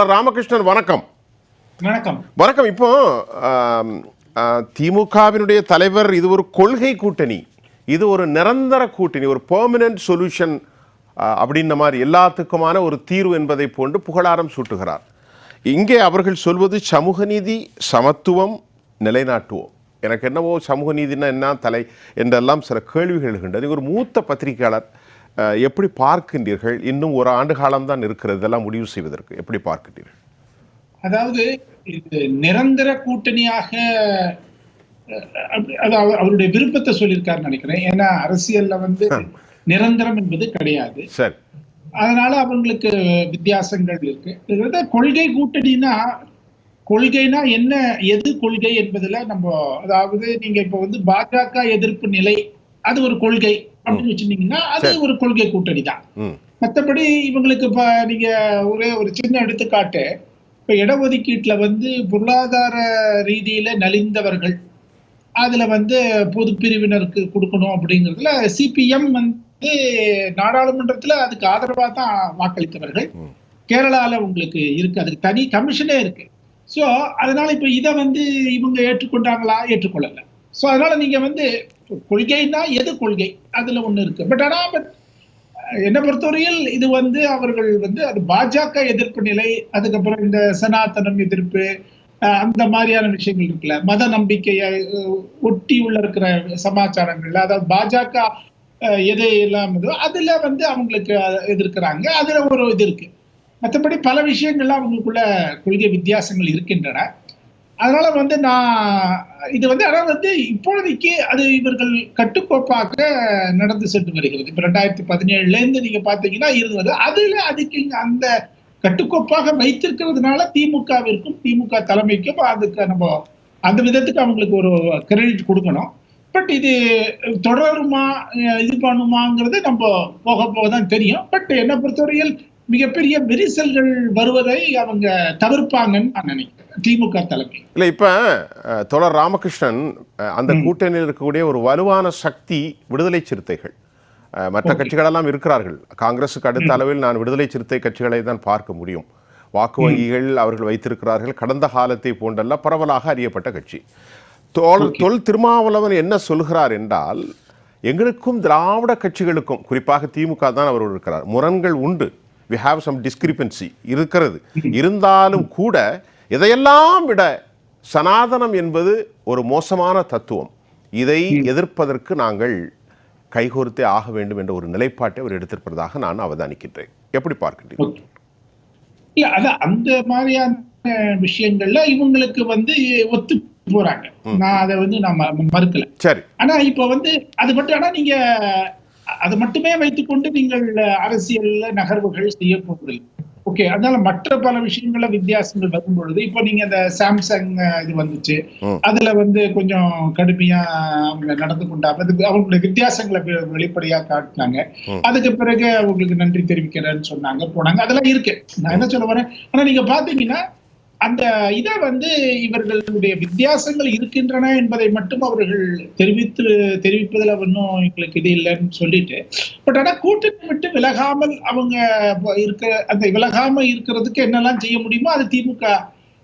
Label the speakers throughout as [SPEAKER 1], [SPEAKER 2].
[SPEAKER 1] ராமகிருஷ்ணன் வணக்கம்.
[SPEAKER 2] வணக்கம்.
[SPEAKER 1] வணக்கம். இப்போ திமுகவினுடைய தலைவர் இது ஒரு கொள்கை கூட்டணி. இது ஒரு நிரந்தர கூட்டணி ஒரு பெர்மனன்ட் சொல்யூஷன் அப்படின்ன மாதிரி எல்லாத்துக்குமான ஒரு தீர்வு என்பதை போன்று புகழாரம் சூட்டுகிறார். இங்கே அவர்கள் சொல்வது சமூக நீதி சமத்துவம் நிலைநாட்டுவோம். எனக்கு என்னவோ சமூக நீதினா என்ன தலை என்றெல்லாம் சில கேள்விகள் நீங்க ஒரு மூத்த பத்திரிகையாளர் எப்படி பார்க்கின்றீர்கள்? இன்னும் ஒரு ஆண்டு காலம்தான் இருக்கிறது. இதெல்லாம் முடிவு செய்வதற்கு எப்படி பார்க்கின்றீர்கள்?
[SPEAKER 2] அதாவது இது நிரந்தர கூட்டணியாக அஹ், அப்படி- அது அவர்- அவருடைய விருப்பத்தை சொல்லியிருக்காருன்னு நினைக்கிறேன். ஏன்னா அரசியல்ல வந்து நிரந்தரம் என்பது கிடையாது.
[SPEAKER 1] சரி.
[SPEAKER 2] அதனால அவங்களுக்கு வித்தியாசங்கள் இருக்கு. கொள்கை கூட்டணினா கொள்கைனா என்ன எது கொள்கை என்பதுல நம்ம அதாவது நீங்க இப்ப வந்து பாஜக எதிர்ப்பு நிலை அது ஒரு கொள்கை. அப்படின்னு வச்சிருந்தீங்கன்னா அது ஒரு கொள்கை கூட்டணி தான் மற்றபடி இவங்களுக்கு இப்ப நீங்க ஒரே ஒரு சின்ன எடுத்துக்காட்டு இப்ப இடஒதுக்கீட்டுல வந்து பொருளாதார ரீதியில நலிந்தவர்கள் அதுல வந்து பொது பிரிவினருக்கு கொடுக்கணும் அப்படிங்கிறதுல சிபிஎம் வந்து நாடாளுமன்றத்துல அதுக்கு ஆதரவா தான் வாக்களித்தவர்கள். கேரளால உங்களுக்கு இருக்கு. அதுக்கு தனி கமிஷனே இருக்கு. சோ அதனால இப்ப இதை வந்து இவங்க ஏற்றுக்கொண்டாங்களா? ஏற்றுக்கொள்ளல. சோ அதனால நீங்க வந்து கொள்கைன்னா எது கொள்கை? அதுல ஒண்ணு இருக்கு. பட் ஆனா பட் என்னை பொறுத்தவரையில் இது வந்து அவர்கள் வந்து அது பாஜக எதிர்ப்பு நிலை அதுக்கப்புறம் இந்த சனாதனம் எதிர்ப்பு அந்த மாதிரியான விஷயங்கள் இருக்குல்ல. மத நம்பிக்கையை ஒட்டி உள்ள இருக்கிற சமாச்சாரங்கள்ல அதாவது பாஜக எது எல்லாம் அதுல வந்து அவங்களுக்கு எதிர்க்கிறாங்க. அதுல ஒரு இது இருக்கு. மற்றபடி பல விஷயங்கள்லாம் அவங்களுக்குள்ள கொள்கை வித்தியாசங்கள் இருக்கின்றன. அதனால வந்து நான் இது வந்து ஆனால் வந்து இப்பொழுதைக்கு அது இவர்கள் கட்டுக்கோப்பாக நடந்து சென்று வருகிறது. இப்போ ரெண்டாயிரத்தி பதினேழுல இருந்து நீங்க பாத்தீங்கன்னா இருந்தது. அதுல அதுக்கு அந்த கட்டுக்கோப்பாக வைத்திருக்கிறதுனால திமுகவிற்கும் திமுக தலைமைக்கும் அதுக்கு நம்ம அந்த விதத்துக்கு அவங்களுக்கு ஒரு கிரெடிட் கொடுக்கணும். பட் இது தொடருமா இது பண்ணுமாங்கிறது நம்ம போக போக தான் தெரியும். பட் என்னை பொறுத்தவரையில் மிகப்பெரிய விரிசல்கள் வருவதை அவங்க தவிர்ப்பாங்கன்னு நான் நினைக்கிறேன். திமுக தலைமை.
[SPEAKER 1] இல்லை இப்போ தோழர் ராமகிருஷ்ணன் அந்த கூட்டணியில் இருக்கக்கூடிய ஒரு வலுவான சக்தி விடுதலை சிறுத்தைகள். மற்ற கட்சிகளெல்லாம் இருக்கிறார்கள். காங்கிரஸுக்கு அடுத்த அளவில் நான் விடுதலை சிறுத்தை கட்சிகளை தான் பார்க்க முடியும். வாக்கு வங்கிகள் அவர்கள் வைத்திருக்கிறார்கள். கடந்த காலத்தை போன்றெல்லாம் பரவலாக அறியப்பட்ட கட்சி. தோல் தொல் திருமாவளவன் என்ன சொல்கிறார் என்றால் எங்களுக்கும் திராவிட கட்சிகளுக்கும் குறிப்பாக திமுக தான் அவர் இருக்கிறார். முரண்கள் உண்டு. வி ஹாவ் சம் டிஸ்கிரிபன்சி இருக்கிறது. இருந்தாலும் கூட இதையெல்லாம் விட சனாதனம் என்பது ஒரு மோசமான தத்துவம். இதை எதிர்ப்பதற்கு நாங்கள் கைகோர்த்தே ஆக வேண்டும் என்ற ஒரு நிலைப்பாட்டை அவர் எடுத்திருப்பதாக நான் அவதானிக்கின்றேன். எப்படி.
[SPEAKER 2] இல்ல அதான் அந்த மாதிரியான விஷயங்கள்ல இவங்களுக்கு வந்து ஒத்து போறாங்க. நான் அதை வந்து நான் மறுக்கல.
[SPEAKER 1] சரி.
[SPEAKER 2] ஆனா இப்ப வந்து அது மட்டும் ஆனா நீங்க அதை மட்டுமே வைத்துக்கொண்டு நீங்கள் அரசியல்ல நகர்வுகள் செய்ய ஓகே அதனால மற்ற பல விஷயங்கள்ல வித்தியாசங்கள் வரும் பொழுது இப்ப நீங்க இந்த சாம்சங் இது வந்துச்சு. அதுல வந்து கொஞ்சம் கடுமையா அவங்க நடந்து கொண்டாங்க. அவங்களுடைய வித்தியாசங்களை வெளிப்படையா காட்டினாங்க. அதுக்கு பிறகு அவங்களுக்கு நன்றி தெரிவிக்கிறேன்னு சொன்னாங்க போனாங்க. அதெல்லாம் இருக்கு. நான் என்ன சொல்ல வரேன்? ஆனா நீங்க பாத்தீங்கன்னா அந்த இதை வந்து இவர்களுடைய வித்தியாசங்கள் இருக்கின்றன என்பதை மட்டும் அவர்கள் தெரிவித்து தெரிவிப்பதில் ஒன்றும் எங்களுக்கு இது இல்லைன்னு சொல்லிட்டு. பட் ஆனா கூட்டணி விட்டு விலகாமல் அவங்க இப்ப இருக்க அந்த விலகாம இருக்கிறதுக்கு என்னெல்லாம் செய்ய முடியுமோ அது திமுக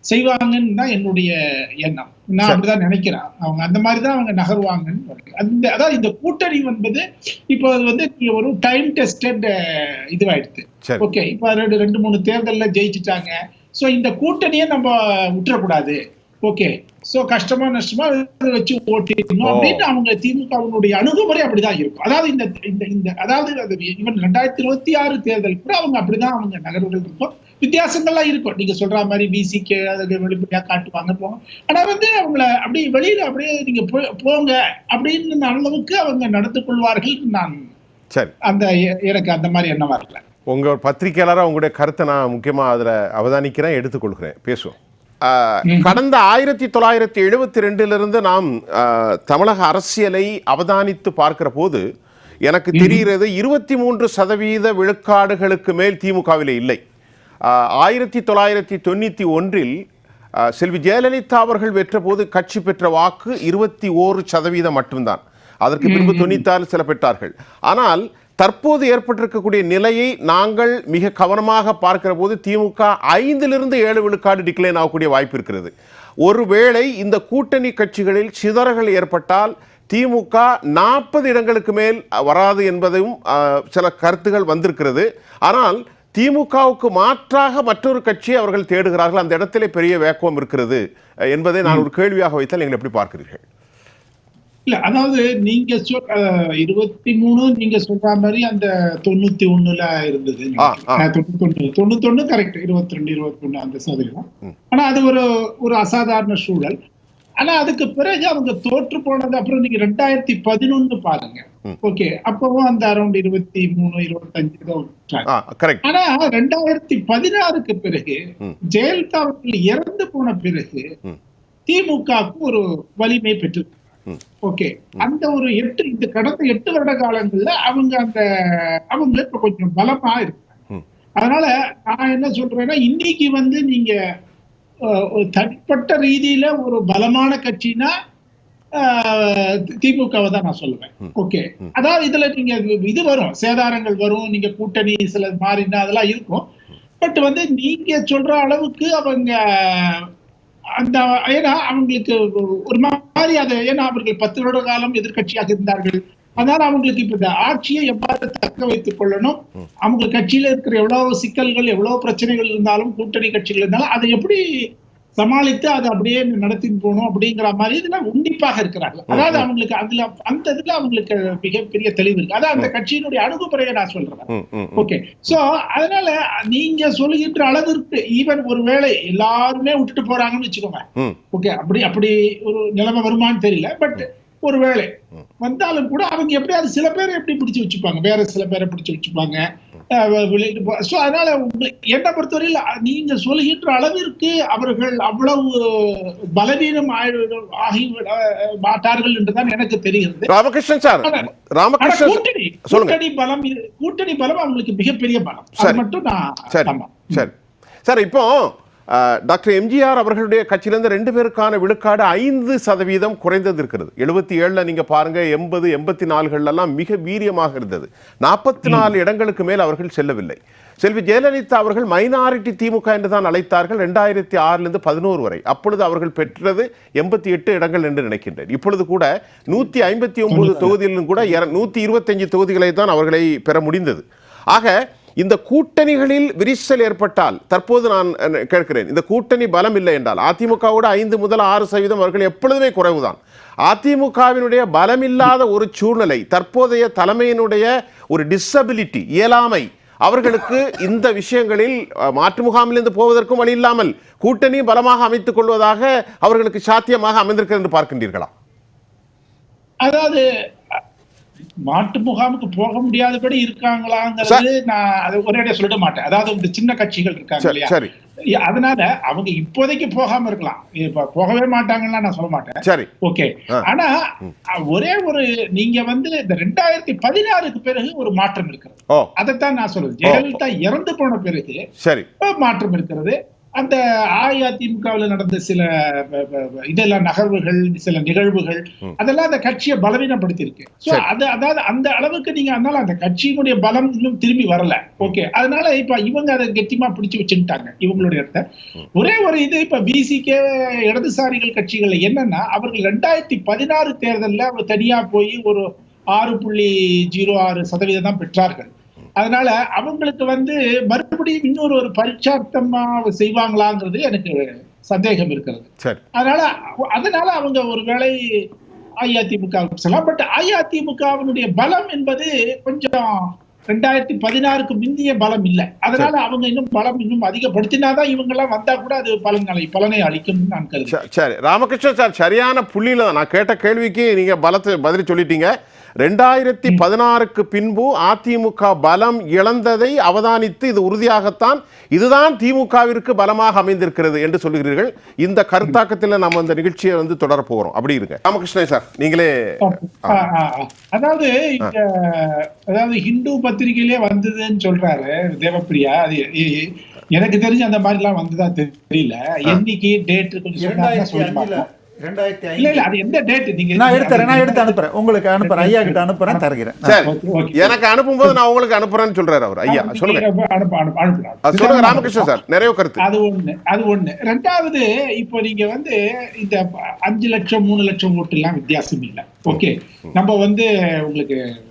[SPEAKER 2] செய்வாங்கன்னு தான் என்னுடைய எண்ணம். நான் அப்படிதான் நினைக்கிறேன். அவங்க அந்த மாதிரி தான் அவங்க நகருவாங்கன்னு. அந்த அதாவது இந்த கூட்டணி என்பது இப்போ அது வந்து ஒரு டைம் டெஸ்டட் இதுவாயிடுது. ஓகே இப்ப ரெண்டு ரெண்டு மூணு தேர்தல்ல ஜெயிச்சுட்டாங்க. சோ இந்த கூட்டணியை நம்ம விட்டுறக்கூடாது. ஓகே சோ கஷ்டமா நஷ்டமா வச்சு ஓட்டிடணும். அப்படின்னு அவங்க திமுகவினுடைய அணுகுமுறை அப்படிதான் இருக்கும். அதாவது இந்த இந்த இந்த அதாவது அது இவன் ரெண்டாயிரத்தி இருபத்தி ஆறு தேர்தல் கூட அவங்க அப்படிதான் அவங்க நகர்வுகள் இருக்கும். வித்தியாசங்கள்லாம் இருக்கும். நீங்க சொல்ற மாதிரி பிசிக்கு அதுக்கு வெளிப்படையா காட்டுவாங்க போங்க. ஆனா வந்து அவங்கள அப்படி வெளியில அப்படியே நீங்க போங்க அப்படின்னு அளவுக்கு அவங்க நடந்து கொள்வார்கள் நான்.
[SPEAKER 1] சரி.
[SPEAKER 2] அந்த எனக்கு அந்த மாதிரி எண்ணம் வரல.
[SPEAKER 1] உங்க ஒரு பத்திரிகையாளராக உங்களுடைய கருத்தை நான் முக்கியமாக அதில் அவதானிக்கிறேன் எடுத்துக்கொள்கிறேன். பேசுவோம். ஆஹ், கடந்த ஆயிரத்தி தொள்ளாயிரத்தி எழுபத்தி ரெண்டிலிருந்து நாம் தமிழக அரசியலை அவதானித்து பார்க்கிற போது எனக்கு தெரிகிறது இருபத்தி மூன்று சதவீத விழுக்காடுகளுக்கு மேல் திமுகவிலே இல்லை. ஆயிரத்தி தொள்ளாயிரத்தி தொண்ணூற்றி ஒன்றில் செல்வி ஜெயலலிதா அவர்கள் வெற்றபோது கட்சி பெற்ற வாக்கு இருபத்தி ஓரு சதவீதம் மட்டும்தான். அதற்கு பின்பு தொண்ணூத்தாறு சில பெற்றார்கள். ஆனால் தற்போது ஏற்பட்டிருக்கக்கூடிய நிலையை நாங்கள் மிக கவனமாக பார்க்கிற போது திமுக ஐந்திலிருந்து ஏழு விழுக்காடு டிக்ளைன் ஆகக்கூடிய வாய்ப்பு இருக்கிறது. ஒருவேளை இந்த கூட்டணி கட்சிகளில் சிதறல்கள் ஏற்பட்டால் திமுக நாற்பது இடங்களுக்கு மேல் வராது என்பதும் அஹ், சில கருத்துகள் வந்திருக்கிறது. ஆனால் திமுகவுக்கு மாற்றாக மற்றொரு கட்சியை அவர்கள் தேடுகிறார்கள். அந்த இடத்திலே பெரிய வேக்குவம் இருக்கிறது என்பதை நான் ஒரு கேள்வியாக வைத்தால் நீங்கள் எப்படி பார்க்கிறீர்கள்?
[SPEAKER 2] இல்ல அதாவது நீங்க இருபத்தி மூணு நீங்க சொல்ற மாதிரி அந்த தொண்ணூத்தி ஒண்ணுல இருந்தது.
[SPEAKER 1] ஆ, ஆ.
[SPEAKER 2] தொண்ணூத்தி ஒண்ணு தொண்ணூத்தி ஒண்ணு கரெக்ட் இருபத்தி ரெண்டு இருபத்தி ஒண்ணு அந்த சதவீதம். ஆனா அது ஒரு ஒரு அசாதாரண சூழல். ஆனா அதுக்கு பிறகு அவங்க தோற்று போனது அப்புறம் நீங்க ரெண்டாயிரத்தி பதினொன்னு பாருங்க. ஓகே அப்பவும் அந்த அரௌண்ட் இருபத்தி மூணு இருபத்தஞ்சு தான் ஆனா ரெண்டாயிரத்தி பதினாறுக்கு பிறகு. ஜெயலலிதா அவர்கள் இறந்து போன பிறகு. திமுகவுக்கு ஒரு வலிமை பெற்று. ஓகே. அந்த ஒரு எட்டு இந்த கடந்த எட்டு வருட காலங்கள்ல அவங்க அந்த அவங்க இப்ப கொஞ்சம் பலமா இருக்காங்க. அதனால நான் என்ன சொல்றேன்னா இன்னைக்கு வந்து நீங்க தனிப்பட்ட ரீதியில ஒரு பலமான கட்சினா திமுகவை தான் நான் சொல்லுவேன். ஓகே. அதாவது இதுல நீங்க இது வரும். சேதாரங்கள் வரும் நீங்க கூட்டணி சில மாறினா அதெல்லாம் இருக்கும். பட் வந்து நீங்க சொல்ற அளவுக்கு அவங்க அந்த ஏன்னா அவங்களுக்கு ஒரு மாதிரி அதை ஏன்னா அவர்கள் பத்து வருட காலம் எதிர்க்கட்சியாக இருந்தார்கள். அதனால அவங்களுக்கு இப்ப இந்த ஆட்சியை எவ்வாறு தக்க வைத்துக் கொள்ளணும்? அவங்க கட்சியில இருக்கிற எவ்வளவு சிக்கல்கள் எவ்வளவு பிரச்சனைகள் இருந்தாலும் கூட்டணி கட்சிகள் இருந்தாலும் அதை எப்படி சமாளித்து அதை அப்படியே நடத்திட்டு போகணும் அப்படிங்கிற மாதிரி இதுல உன்னிப்பாக இருக்கிறார்கள். அதாவது அவங்களுக்கு அதுல அந்த இதுல அவங்களுக்கு மிகப்பெரிய தெளிவு இருக்கு. அதான் அந்த கட்சியினுடைய அணுகுமுறையை நான் சொல்றேன். ஓகே. சோ அதனால நீங்க சொல்லுகின்ற அளவிற்கு ஈவன் ஒரு வேளை எல்லாருமே விட்டுட்டு போறாங்கன்னு வச்சுக்கோங்க. ஓகே. அப்படி அப்படி ஒரு நிலைமை வருமான்னு தெரியல. பட் ஒருவேளை. வந்தாலும் கூட அவங்க எப்படியாவது சில பேரை எப்படி பிடிச்சு வச்சுப்பாங்க? வேற சில பேரை பிடிச்சு வச்சுப்பாங்க. ஸோ அதனால என்னை பொறுத்தவரையில் நீங்க சொல்லுகின்ற அளவிற்கு அவர்கள் அவ்வளவு பலவீனம் ஆகி- மாட்டார்கள் என்றுதான் எனக்கு தெரிகிறது.
[SPEAKER 1] ராமகிருஷ்ணன் சார் ராமகிருஷ்ணன்
[SPEAKER 2] கூட்டணி. கூட்டணி பலம் கூட்டணி பலம் அவங்களுக்கு மிகப்பெரிய பலம். அது. மட்டும் நான்
[SPEAKER 1] சரி. சரி. சார் இப்போ டாக்டர் எம்ஜிஆர் அவர்களுடைய கட்சியிலிருந்து ரெண்டு பேருக்கான விழுக்காடு ஐந்து சதவீதம் குறைந்தது இருக்கிறது. எழுபத்தி ஏழுல நீங்க பாருங்க எண்பது எண்பத்தி நாலுகள்லாம் மிக வீரியமாக இருந்தது. நாற்பத்தி நாலு இடங்களுக்கு மேல் அவர்கள் செல்லவில்லை. செல்வி ஜெயலலிதா அவர்கள் மைனாரிட்டி திமுக என்று தான் அழைத்தார்கள் ரெண்டாயிரத்தி ஆறிலிருந்து பதினோரு வரை. அப்பொழுது அவர்கள் பெற்றது எண்பத்தி எட்டு இடங்கள் என்று நினைக்கின்றேன். இப்பொழுது கூட நூற்றி ஐம்பத்தி ஒன்பது தொகுதியிலும் கூட நூற்றி இருபத்தஞ்சு தொகுதிகளை தான் அவர்களை பெற முடிந்தது. ஆக இந்த கூட்டணிகளில் விரிசல் ஏற்பட்டால் தற்போது நான் கேட்கிறேன் இந்த கூட்டணி பலம் இல்லை என்றால் அதிமுகவோட ஐந்து முதல் ஆறு சதவீதம் அவர்கள் எப்பொழுதுமே குறைவுதான். அதிமுகவினுடைய பலமில்லாத ஒரு சூழ்நிலை தற்போதைய தலைமையினுடைய ஒரு டிசபிலிட்டி இயலாமை அவர்களுக்கு இந்த விஷயங்களில் அஹ், மாற்று முகாமிலிருந்து போவதற்கும் வழி இல்லாமல் கூட்டணி பலமாக அமைத்துக் கொள்வதாக அவர்களுக்கு சாத்தியமாக அமைந்திருக்கிறது என்று பார்க்கின்றீர்களா?
[SPEAKER 2] அதாவது மாட்டு முகாமுக்கு போக முடியாதபடி இருக்காங்களாங்கிறது நான் அது ஒரேடியா சொல்லிட மாட்டேன். அதாவது இந்த சின்ன கட்சிகள் இருக்காங்க இல்லையா? அதனால அவங்க இப்போதைக்கு போகாம இருக்கலாம். இப்ப போகவே மாட்டாங்கன்னா நான் சொல்ல மாட்டேன்.
[SPEAKER 1] சரி.
[SPEAKER 2] ஓகே. ஆனா ஒரே ஒரு நீங்க வந்து இந்த ரெண்டாயிரத்தி பதினாறுக்கு பிறகு ஒரு மாற்றம் இருக்கிறது. அதைத்தான் நான் சொல்றது. ஜெயலலிதா இறந்து போன பிறகு
[SPEAKER 1] சரி.
[SPEAKER 2] மாற்றம் இருக்கிறது. அந்த அஇஅதிமுகவில் நடந்த சில இதெல்லாம் நகர்வுகள் சில நிகழ்வுகள் அதெல்லாம் அந்த கட்சியை பலவீனப்படுத்தி இருக்கு சோ
[SPEAKER 1] சரி.
[SPEAKER 2] அது அதாவது அந்த அளவுக்கு நீங்க அதனால அந்த கட்சியினுடைய பலம் இன்னும் திரும்பி வரல. ஓகே அதனால இப்ப இவங்க அதை கெட்டிமா பிடிச்சு வச்சுட்டாங்க இவங்களுடைய இடத்த. ஒரே ஒரு இது இப்ப பிசிகே இடதுசாரிகள் கட்சிகள் என்னன்னா அவர்கள் ரெண்டாயிரத்தி பதினாறு தேர்தல்ல தனியா போய் ஒரு ஆறு புள்ளி ஜீரோ ஆறு சதவீதம் தான் பெற்றார்கள். அதனால அவங்களுக்கு வந்து மறுபடியும் இன்னொரு ஒரு பரீட்சார்த்தமா செய்வாங்களாங்கிறது எனக்கு சந்தேகம் இருக்கிறது. அதனால அதனால அவங்க ஒரு வேளை அஇஅதிமுக சொல்லலாம் பட் அஇஅதிமுகவினுடைய பலம் என்பது கொஞ்சம் ரெண்டாயிரத்தி பதினாறுக்கு முந்திய பலம் இல்லை. அதனால அவங்க இன்னும் பலம் இன்னும் அதிகப்படுத்தினாதான் இவங்க எல்லாம் வந்தா கூட அது பலன் அளி- பலனை அளிக்கும் நான்
[SPEAKER 1] ச- சரி. ராமகிருஷ்ணன் சார் சரியான புள்ளியில நான் கேட்ட கேள்விக்கு நீங்க பலத்தை பதில் சொல்லிட்டீங்க. ரெண்டாயிரத்தி பதினாறுக்கு பின்பு அதிமுக பலம் இழந்ததை அவதானித்து இது உறுதியாகத்தான் இதுதான் திமுகவிற்கு பலமாக அமைந்திருக்கிறது என்று சொல்லுகிறீர்கள். இந்த கருத்தாக்கத்தில் நம்ம இந்த நிகழ்ச்சியை வந்து தொடர போகிறோம் அப்படி இருங்க. ராமகிருஷ்ணன் சார் நீங்களே.
[SPEAKER 2] அதாவது அதாவது ஹிந்து பத்திரிகையிலே வந்ததுன்னு சொல்றாரு தேவப்பிரியா. அது எனக்கு தெரிஞ்சு அந்த மாதிரி எல்லாம் வந்ததா தெரியல. என்னைக்கு டேட் கொஞ்சம்
[SPEAKER 3] உங்களுக்கு அனுப்புறேன். ஐயா கிட்ட அனுப்புறேன் தருகிறேன்.
[SPEAKER 1] சரி.
[SPEAKER 2] Okay, okay.
[SPEAKER 1] எனக்கு அனுப்பும்போது நான் உங்களுக்கு அனுப்புறேன்னு சொல்றாரு அவர். ஐயா சொல்லுங்க. சொல்லுங்க ராமகிருஷ்ணன் சார். நிறைய கருத்து.
[SPEAKER 2] அது ஒண்ணு அது ஒண்ணு. ரெண்டாவது இப்போ நீங்க வந்து இந்த அஞ்சு லட்சம் மூணு லட்சம் ஓட்டு எல்லாம் வித்தியாசம் இல்லை. ஓகே. நம்ம வந்து உங்களுக்கு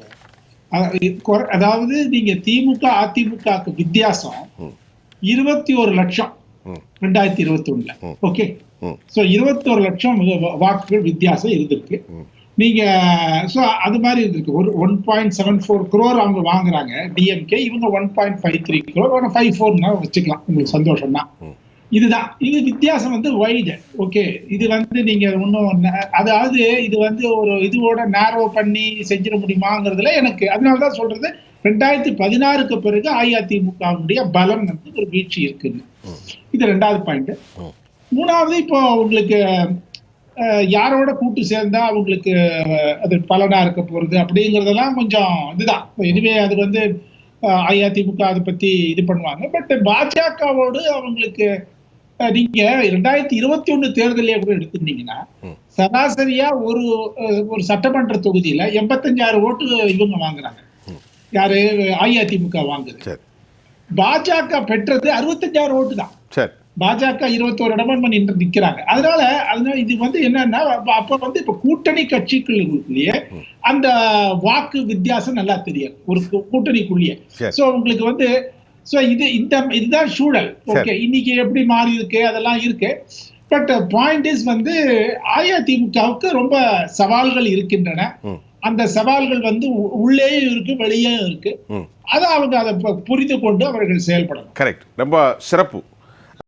[SPEAKER 2] அதாவது நீங்க திமுக அதிமுகக்கு வித்தியாசம் இருபத்தி ஒரு லட்சம். ரெண்டாயிரத்தி இருபத்தி ஒண்ணுல. ஓகே.
[SPEAKER 1] ம்.
[SPEAKER 2] சோ இருபத்தி ஒரு லட்சம் வாக்குகள் வித்தியாசம் இருந்திருக்கு. நீங்க சோ அது மாதிரி இருந்திருக்கு. ஒரு one point seven four crore அவங்க வாங்குறாங்க டிஎம்கே இவங்க one point five three crore five ஃபோர்னா வச்சுக்கலாம். உங்களுக்கு சந்தோஷம் தான் இதுதான். இது வித்தியாசம் வந்து வைடு ஓகே இது வந்து நீங்க இன்னும் ந- அதாவது இது வந்து ஒரு இதுவோட நேரோ பண்ணி செஞ்சிட முடியுமாங்கிறதுல எனக்கு அதனால தான் சொல்றது ரெண்டாயிரத்தி பதினாறுக்கு பிறகு அஇஅதிமுகவுடைய பலம் வந்து ஒரு வீழ்ச்சி இருக்குன்னு. இது ரெண்டாவது பாயிண்ட் மூணாவது இப்போ உங்களுக்கு யாரோட கூட்டு சேர்ந்தா அவங்களுக்கு அது பலனா இருக்க போறது அப்படிங்கறதெல்லாம் கொஞ்சம் இதுதான். இதுவே அது வந்து அஇஅதிமுக அதை பத்தி இது பண்ணுவாங்க. பட் பாஜகவோடு அவங்களுக்கு நீங்க ரெண்டாயிரத்தி இருபத்தி ஒண்ணு தேர்தலே கூட எடுத்துட்டீங்கன்னா சராசரியா ஒரு ஒரு சட்டமன்ற தொகுதியில எண்பத்தஞ்சாயிரம் ஓட்டு இவங்க வாங்குறாங்க. யாரு? அஇஅதிமுக வாங்குது. பாஜக பெற்றது அறுபத்தஞ்சாயிரம் ஓட்டு தான். பாஜக இருபத்தோரு இடமா நின்று நிக்கிறாங்க. அதனால அதனால இது வந்து என்னன்னா அப்ப- வந்து இப்ப கூட்டணி கட்சிகளுக்குள்ளேயே அந்த வாக்கு வித்தியாசம் நல்லா தெரியும். ஒரு கூட்டணிக்குள்ளேயே. சோ உங்களுக்கு வந்து சோ இது இந்த இதுதான் சூழல். ஓகே இன்னைக்கு எப்படி மாறி இருக்கு அதெல்லாம் இருக்கு. பட் பாயிண்ட் இஸ் வந்து அஇஅதிமுகவுக்கு ரொம்ப சவால்கள் இருக்கின்றன. அந்த சவால்கள் வந்து உள்ளேயும் இருக்கு வெளியேயும் இருக்கு. அதை அவங்க அதை புரிந்து கொண்டு அவர்கள் செயல்படணும்.
[SPEAKER 1] கரெக்ட் ரொம்ப சிறப்பு.